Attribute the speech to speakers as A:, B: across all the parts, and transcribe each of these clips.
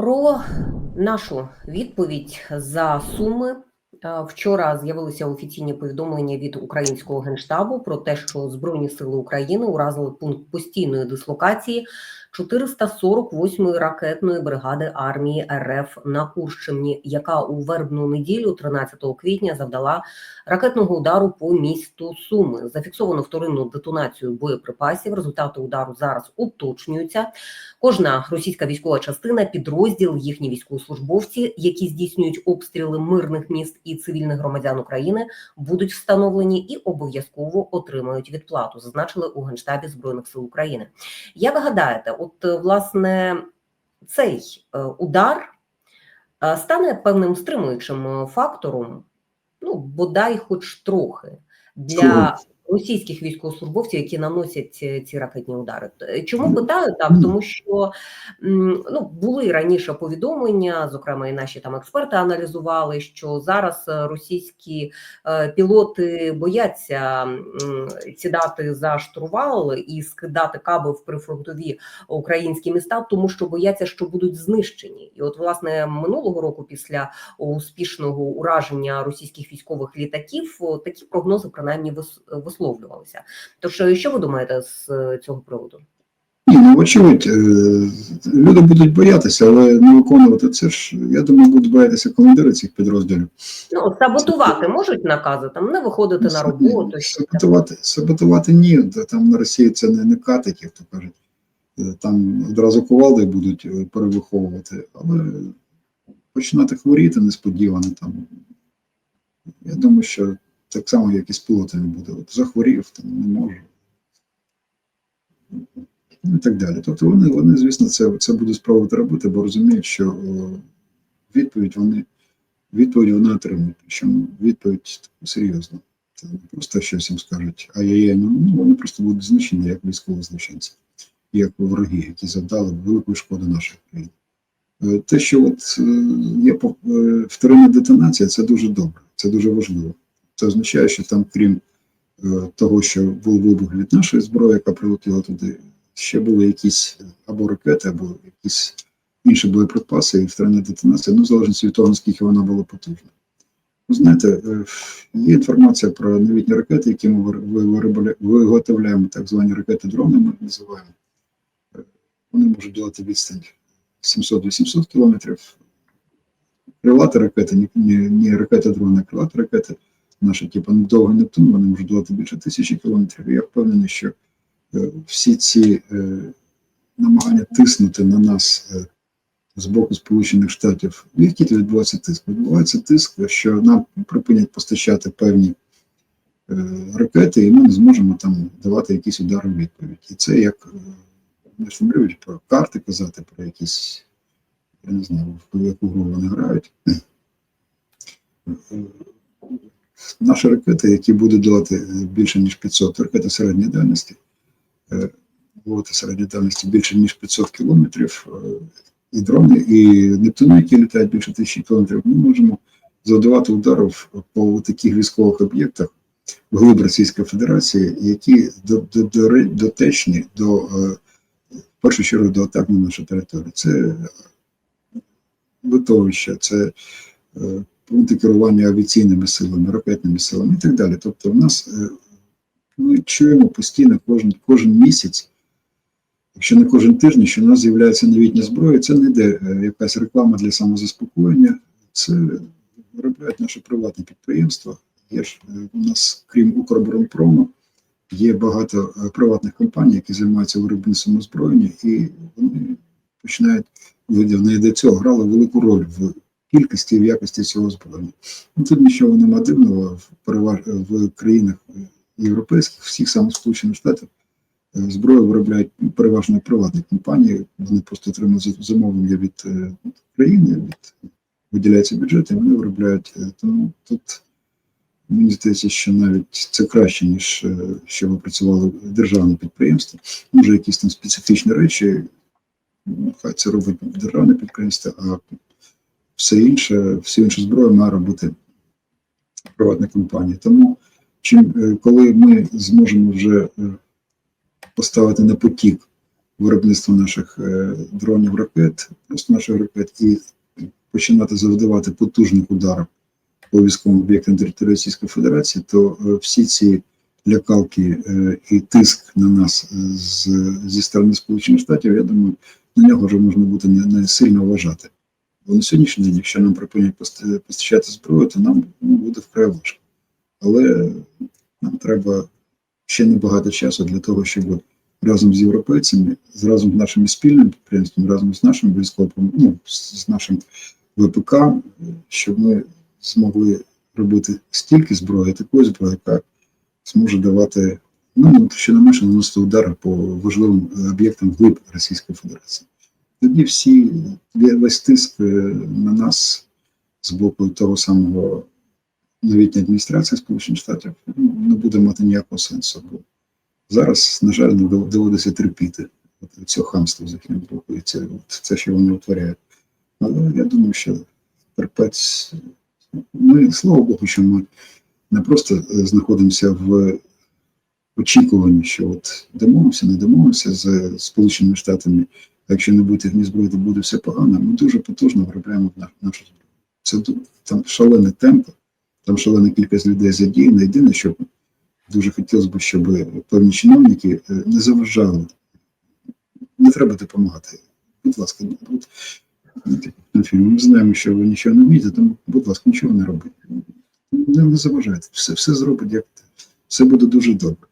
A: Про нашу відповідь за суми. Е, Вчора з'явилися офіційні повідомлення від українського генштабу про те, що Збройні сили України уразили пункт постійної дислокації 448-ї ракетної бригади армії РФ на Курщині, яка у вербну неділю, 13 квітня, завдала ракетного удару по місту Суми. Зафіксовано вторинну детонацію боєприпасів. Результати удару зараз уточнюються. Кожна російська військова частина, підрозділ, їхні військовослужбовці, які здійснюють обстріли мирних міст і цивільних громадян України, будуть встановлені і обов'язково отримають відплату. Зазначили у генштабі збройних сил України. Як гадаєте, от е, власне цей е, удар е, стане певним стримуючим фактором, ну бодай, хоч трохи для російських військовослужбовців, які наносять е, ці ракетні удари. Чому питаю так? Тому що ну були раніше повідомлення, зокрема, і наші там експерти аналізували, що зараз е, російські е, пілоти бояться сідати за штурвал і скидати каби в прифронтові українські міста, тому що бояться, що будуть знищені. І от власне минулого року, після успішного ураження російських військових літаків, такі прогнози принаймні вис- висловлювалися. Тож, е, що ви думаєте з е, цього приводу?
B: Ні, ну очевидь, е, люди будуть боятися, але не виконувати це ж, я думаю, будуть боятися командири цих підрозділів.
A: Ну саботувати можуть накази там не виходити на роботу. таке.
B: Саботувати, саботувати ні, там на Росії це не, не катик, як то кажуть. Е, Там одразу кувалди будуть перевиховувати, але починати хворіти несподівано там. Я думаю, що так само, як і з пілотами буде. От захворів, там не можу. Ну і так далі. Тобто вони, вони звісно, це, це будуть спробувати робити, бо розуміють, що відповідь вони відповідь вони отримують. Причому відповідь таку серйозну. Це не просто щось їм скажуть, а я ну, ну вони просто будуть знищені як військові злочинці, як вороги, які завдали велику шкоду нашій країні. Е, Те, що от е, є е, вторинна детонація, це дуже добре, це дуже важливо. Це означає, що там, крім е, того, що був вибух від нашої зброї, яка прилетіла туди, ще були якісь або ракети, або якісь інші боєприпаси, і вторинна детонація, ну, в залежності від того, наскільки вона була потужна. Ви знаєте, е, є інформація про новітні ракети, які ми виготовляємо, так звані ракети-дрони, ми їх називаємо. Е, Вони можуть долати відстань 700-800 кілометрів. Крилаті ракети, ні, ні, ні ракети-дрони, а крилаті ракети, наші типу довгий Нептун, вони можуть долати більше тисячі кілометрів. Я впевнений, що е, всі ці е, намагання тиснути на нас е, з боку Сполучених Штатів, який відбувається тиск? Відбувається тиск, що нам припинять постачати певні ракети, і ми не зможемо там давати якісь удари у відповідь. І це як не про карти казати, про якісь, я не знаю, в яку гру вони грають. Е, Наші ракети, які будуть долати е, більше ніж 500 ракети середньої дальності, е, лоти середньої дальності більше ніж 500 кілометрів, е, і дрони, і Нептуни, які літають більше тисячі кілометрів, ми можемо завдавати ударів по таких військових об'єктах в глиб Російської Федерації, які до- до- до дотечні до е, в першу чергу до атак на нашу територію. Це литовище, це е, пункти керування авіаційними силами, ракетними силами і так далі. Тобто, в нас е, ми чуємо постійно кожен, кожен місяць, якщо не кожен тиждень, що у нас з'являється новітня зброя, це не йде е, якась реклама для самозаспокоєння, це виробляють наші приватні підприємства. Є ж е, у нас, крім Укроборонпрому, є багато приватних компаній, які займаються виробництвом озброєння, і вони починають вони до цього грали велику роль в кількості і в якості цього озброєння. Ну, тут нічого нема дивного в, країнах європейських, всіх самих Сполучених Штатів. е, Зброю виробляють переважно приватні компанії, вони просто отримують замовлення від е, країни, від виділяється бюджет, і вони виробляють. е, Тому тут мені здається, що навіть це краще, ніж що ви працювали в державне підприємство. Може, якісь там специфічні речі, ну, хай це робить державне підприємство, а все інше, всю іншу зброю має робити приватна компанія. Тому чим, е, коли ми зможемо вже е, поставити на потік виробництво наших е, дронів ракет, просто наших ракет, і починати завдавати потужних ударів по військовим об'єктам території Російської Федерації, то всі ці лякалки і тиск на нас з, зі сторони Сполучених Штатів, я думаю, на нього вже можна буде не, не сильно вважати. Бо на сьогоднішній день, якщо нам припинять пост- постачати зброю, то нам ну, буде вкрай важко. Але нам треба ще небагато часу для того, щоб разом з європейцями, разом з нашими спільними підприємствами, разом з нашим військовим, ну, з нашим ВПК, щоб ми змогли робити стільки зброї, такої зброї, яка зможе давати, ну, що не менше наносити удари по важливим е, об'єктам глиб Російської Федерації. Тоді всі весь тиск е, на нас з боку того самого новітньої адміністрації Сполучених Штатів ну, не буде мати ніякого сенсу. Бо зараз, на жаль, не доводиться терпіти цього хамства з їхнього боку, і це, це, що вони утворяють. Але я думаю, що терпець. Ми, слава Богу, що ми не просто е, знаходимося в очікуванні, що от домовимося, не домовимося з Сполученими Штатами, якщо не буде ні зброї, то буде все погано. Ми дуже потужно виробляємо на- нашу зброю. Це там шалений темп, там шалена кількість людей задіяна. Єдине, що дуже хотілося б, щоб певні чиновники е, не заважали. Не треба допомагати. Будь ласка, будь, ми знаємо, що ви нічого не вмієте, тому, будь ласка, нічого не робіть. Не, не заважайте. Все, все зробить, як все буде дуже добре.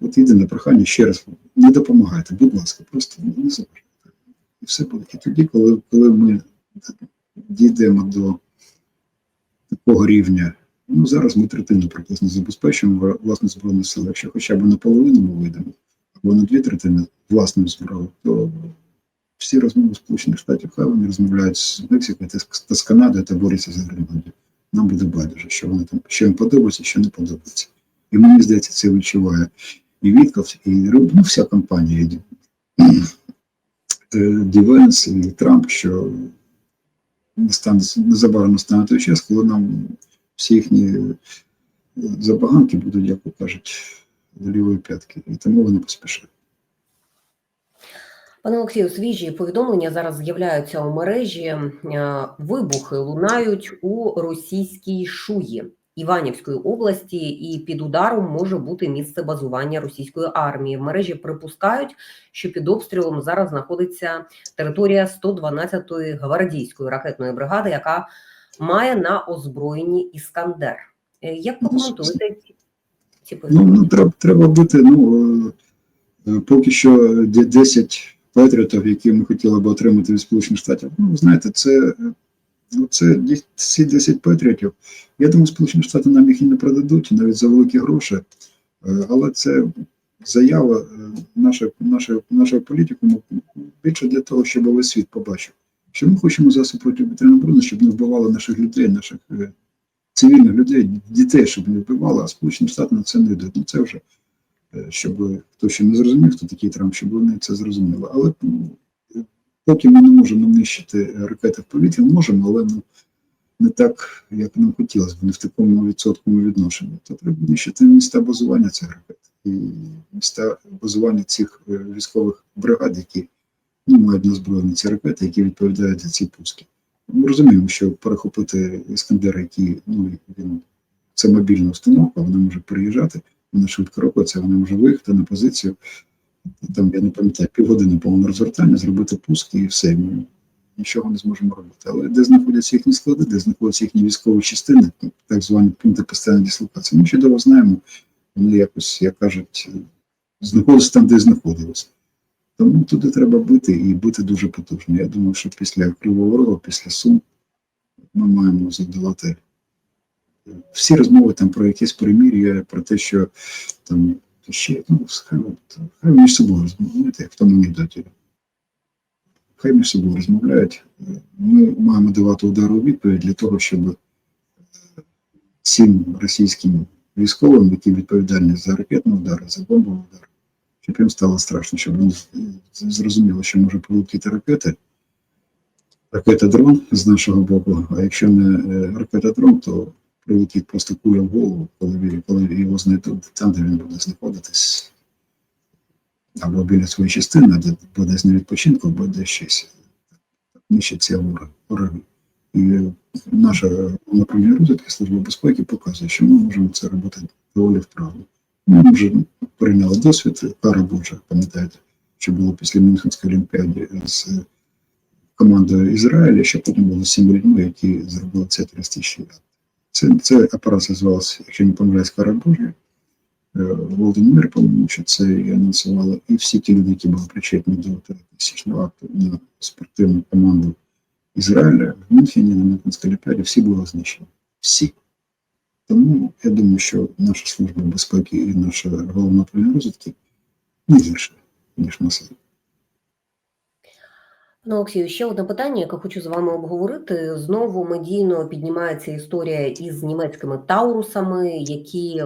B: От єдине прохання ще раз, не допомагайте, будь ласка, просто не заважайте. І все буде. І тоді, коли, коли ми дійдемо до такого рівня, ну зараз ми третину приблизно забезпечуємо власне збройні сили. Якщо хоча б наполовину ми вийдемо, або на дві третини власною зброєю, то всі розмови Сполучених Штатів, хай вони розмовляють з Мексикою та з Канадою та борються за Гренландію. Нам буде байдуже, що вони там, що їм подобається, що не подобається. І мені здається, це відчуває і Вітков, і Руб, ну, вся компанія. е, Дівенс і Трамп, що настане незабаром настане той час, коли нам всі їхні е, забаганки будуть, як кажуть, до лівої п'ятки. І тому вони поспішають.
A: Пане Олексію, свіжі повідомлення зараз з'являються у мережі. Е, Вибухи лунають у російській шуї Іванівської області, і під ударом може бути місце базування російської армії. В мережі припускають, що під обстрілом зараз знаходиться територія 112-ї гвардійської ракетної бригади, яка має на озброєнні Іскандер. Е, Як коментуєте ці, ці
B: Ну,
A: повідомлення?
B: ну треба, треба бути, ну, е, е, поки що де- 10 патріотів, які ми хотіли б отримати від Сполучених Штатів. Ну, знаєте, це, ну, це ді- ці 10 патріотів. Я думаю, Сполучені Штати нам їх і не продадуть, навіть за великі гроші. Е, Але це заява е, нашої, нашої, нашого політику більше для того, щоб весь світ побачив. Що ми хочемо засоб протиповітряної оборони, щоб не вбивали наших людей, наших е, цивільних людей, дітей, щоб не вбивали, а Сполучені Штати на це не йдуть. Ну це вже е, щоб хто ще не зрозумів, хто такий Трамп, щоб вони це зрозуміли. Але ну, поки ми не можемо нищити ракети в повітрі, можемо, але ну, не так, як нам хотілося б, не в такому відсотковому відношенні. То треба нищити міста базування цих ракет і міста базування цих е, військових бригад, які ну, мають на озброєні ці ракети, які відповідають за ці пуски. Ми розуміємо, що перехопити іскандер, який ну, він це мобільна установка, вона може приїжджати, вона швидко рухається, вона може виїхати на позицію. Там, я не пам'ятаю, півгодини повного розвертання, зробити пуск і все. Ми нічого не зможемо робити. Але де знаходяться їхні склади, де знаходяться їхні військові частини, так звані пункти постійної дислокації, ми чудово знаємо, вони якось, як кажуть, знаходяться там, де знаходилися. Тому туди треба бити і бити дуже потужно. Я думаю, що після Кривого Рогу, після Сум, ми маємо задавати всі розмови там про якісь перемір'я, про те, що там ще ну, хай, між собою розмовляють, як в тому анекдоті. Хай між собою розмовляють. Ми маємо давати удар у відповідь для того, щоб цим російським військовим, які відповідальні за ракетні удари, за бомбові удари, щоб їм стало страшно, щоб вони зрозуміли, що може полетіти ракети. Ракета дрон з нашого боку, а якщо не е, ракета дрон, то прилетить просто куля в голову, коли, коли його знайдуть там, де він буде знаходитись. або біля своєї частини, де буде на відпочинку, або десь щось. Вороги. вороги. І наша направлення розвідки Служба безпеки показує, що ми можемо це робити доволі вправно. Ми вже прийняли досвід, кара Божа, пам'ятаєте, що було після Мюнхенської олімпіади з командою Ізраїля, що потім було сім людьми, які зробили це терористичний акт. Це, це операція звалася, якщо не помиляюсь, кара Божа. Володимир, по-моєму, що це і анонсували, і всі ті люди, які були причетні до терористичного акту на спортивну команду Ізраїля в Мюнхені на Мюнхенській олімпіаді, всі були знищені. Всі. Тому я думаю, що наша служба безпеки і наша головна управління розвідки не гірше, ніж на
A: Пане Олексію, ще одне питання, яке хочу з вами обговорити. Знову медійно піднімається історія із німецькими таурусами, які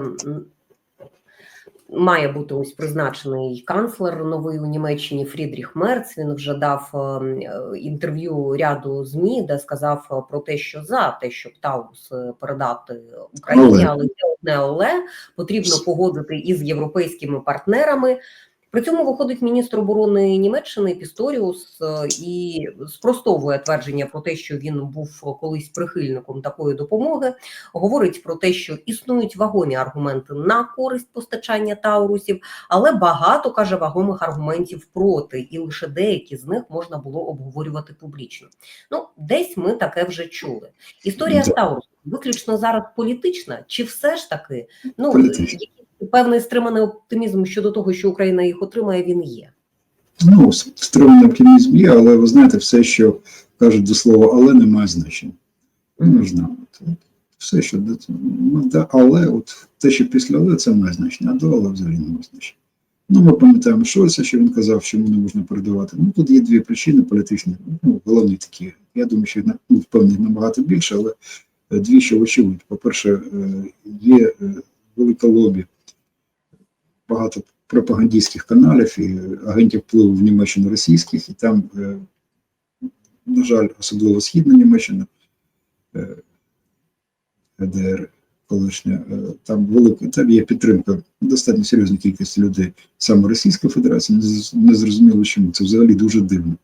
A: має бути ось призначений канцлер новий у Німеччині Фрідріх Мерц. Він вже дав е, інтерв'ю ряду змі, де сказав е, про те, що за те, щоб таурус е, передати Україні,
B: Але.
A: одне але потрібно погодити із європейськими партнерами. При цьому виходить міністр оборони Німеччини Пісторіус е, і спростовує твердження про те, що він був колись прихильником такої допомоги. Говорить про те, що існують вагомі аргументи на користь постачання таурусів, але багато каже вагомих аргументів проти, і лише деякі з них можна було обговорювати публічно. Ну, десь ми таке вже чули. Історія з виключно зараз політична, чи все ж таки ну
B: Політична.
A: Певний стриманий оптимізм щодо того, що Україна їх отримає, він є.
B: Ну, стриманий оптимізм є, але ви знаєте, все, що кажуть до слова, але не має значення. Ну, ж знаю. От, Все, що до цього. Ну, але от те, що після але, це має значення, а до але взагалі не має значення. Ну, ми пам'ятаємо Шольца, що він казав, що йому не можна передавати. Ну, тут є дві причини політичні, ну, головні такі. Я думаю, що ну, впевнений набагато більше, але е, дві, що очевидь. По-перше, е, є е, велика лобі, багато пропагандистських каналів і е, агентів впливу в Німеччину російських, і там, е, на жаль, особливо східна Німеччина, е, ГДР колишня, е, там велика, там є підтримка достатньо серйозна кількість людей саме Російської Федерації, не зрозуміло чому. Це взагалі дуже дивно.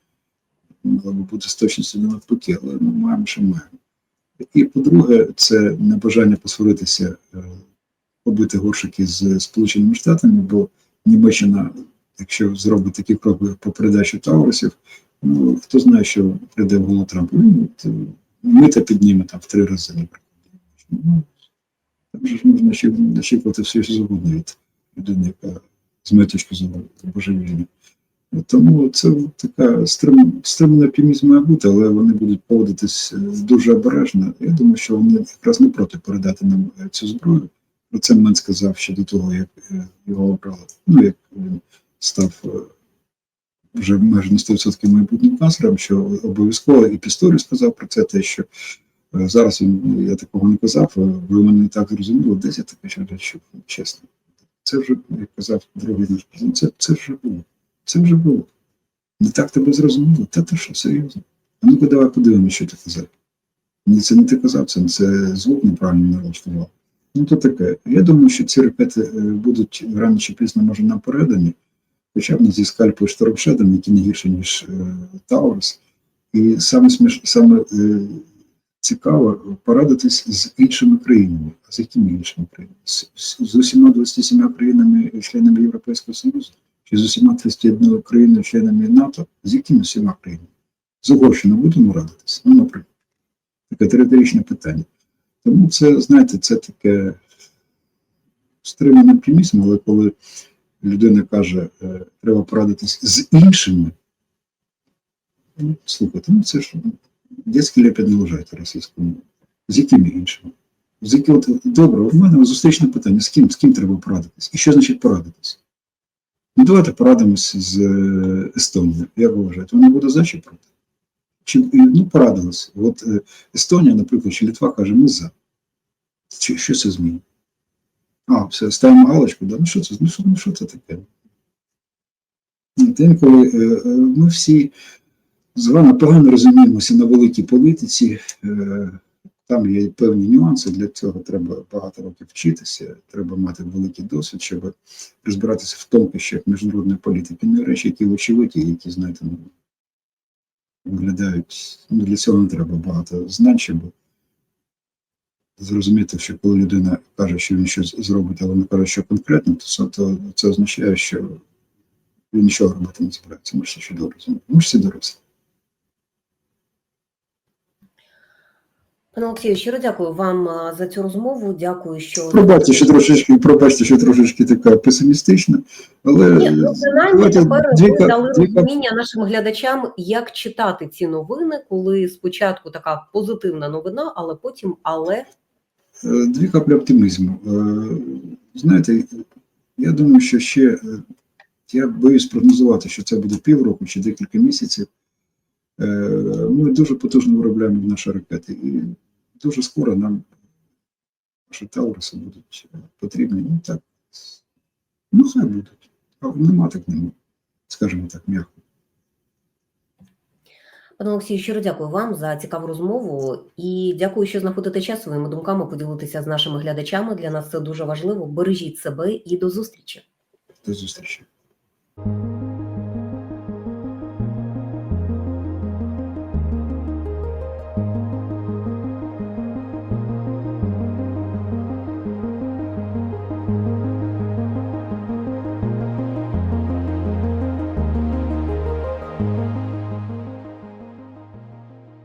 B: Мало би бути з точністю до навпаки, але ми маємо, що маємо. І по-друге, це небажання посваритися, е, побити горшики з Сполученими Штатами, бо Німеччина, якщо зробить такі кроки по передачі Таурусів, ну хто знає, що прийде в голову Трампу. Ну, от, е, мита підніме там в три рази, наприклад. Ну, там же ж можна ще все, що завгодно від людини, яка з моєї точки зору божевільна. Тому це така стрим, стриманий оптимізм має бути, але вони будуть поводитись е, дуже обережно. Я думаю, що вони якраз не проти передати нам е, цю зброю. Про це Мен сказав ще до того, як е, його обрали. Ну, як він став е, вже майже на 100% майбутнім канцлером, що обов'язково і Пісторі сказав про це, те, що е, зараз він, ну, я такого не казав, ви мене не так зрозуміли, десь я таке що чув, чесно. Це вже, як казав другий наш президент, це, це вже було. Це вже було. Не так тебе зрозуміло. Та ти що, серйозно? А ну-ка давай подивимося, що ти казав. Ні, це не ти казав, це, це звук неправильно налаштував. Ну, то таке. Я думаю, що ці ракети е, будуть рано чи пізно, може, нам передані, хоча б не зі скальпу і штормшедом, які не гірше, ніж е, Таурус. І саме, сміш... саме е, цікаво порадитись з іншими країнами. А з якими іншими країнами? З, з, з усіма 27 країнами, членами Європейського Союзу? Чи з усіма 31 країнами, членами НАТО? З якими всіма країнами? З Угорщиною будемо радитись? Ну, наприклад. Таке територичне питання. Тому це, знаєте, це таке стриманий оптимізм, але коли людина каже, е, треба порадитись з іншими, ну, слухайте, ну це ж дітський лепет не лежать російською. З якими іншими? З які, добре, у мене зустрічне питання: з ким, з ким треба порадитись? І що значить порадитись? Ну, давайте порадимося з е, Естонією. Як ви вважаєте, вона буде за чи проти? Чи, ну, порадилась. От е, Естонія, наприклад, чи Літва каже, ми за. Чи, що це змінить? А, все, ставимо галочку, да? ну що це, ну, що, ну, що це таке? Інколи е, е, ми всі з вами погано розуміємося на великій політиці, е, Там є певні нюанси, для цього треба багато років вчитися, треба мати великий досвід, щоб розбиратися в тонкощах міжнародної політики. Не речі, які вочевидь, і які, знаєте, ну, виглядають. Ну, для цього не треба багато знань, щоб зрозуміти, що коли людина каже, що він щось зробить, але не каже, що конкретно, то це, то це означає, що він нічого робити не збирається. Ми ж всі чудово розуміємо. Ми ж всі дорослі.
A: Пане Олексію, щиро дякую вам за цю розмову. Дякую, що
B: Пробачте, що трошечки, пробачте, що трошечки така песимістична, але
A: Ні, ну, принаймні тепер
B: дві
A: ви дали
B: дві
A: розуміння нашим глядачам, як читати ці новини, коли спочатку така позитивна новина, але потім але
B: Е, Дві каплі оптимізму. Е, Знаєте, я думаю, що ще е, я боюсь прогнозувати, що це буде півроку чи декілька місяців. Ми дуже потужно виробляємо наші ракети, і дуже скоро нам наші Тауруси будуть потрібні. Ну так, ну хай будуть. А нема так нема, скажімо так, м'яко.
A: Пане Олексію, щиро дякую вам за цікаву розмову і дякую, що знаходите час своїми думками поділитися з нашими глядачами. Для нас це дуже важливо. Бережіть себе і до зустрічі.
B: До зустрічі.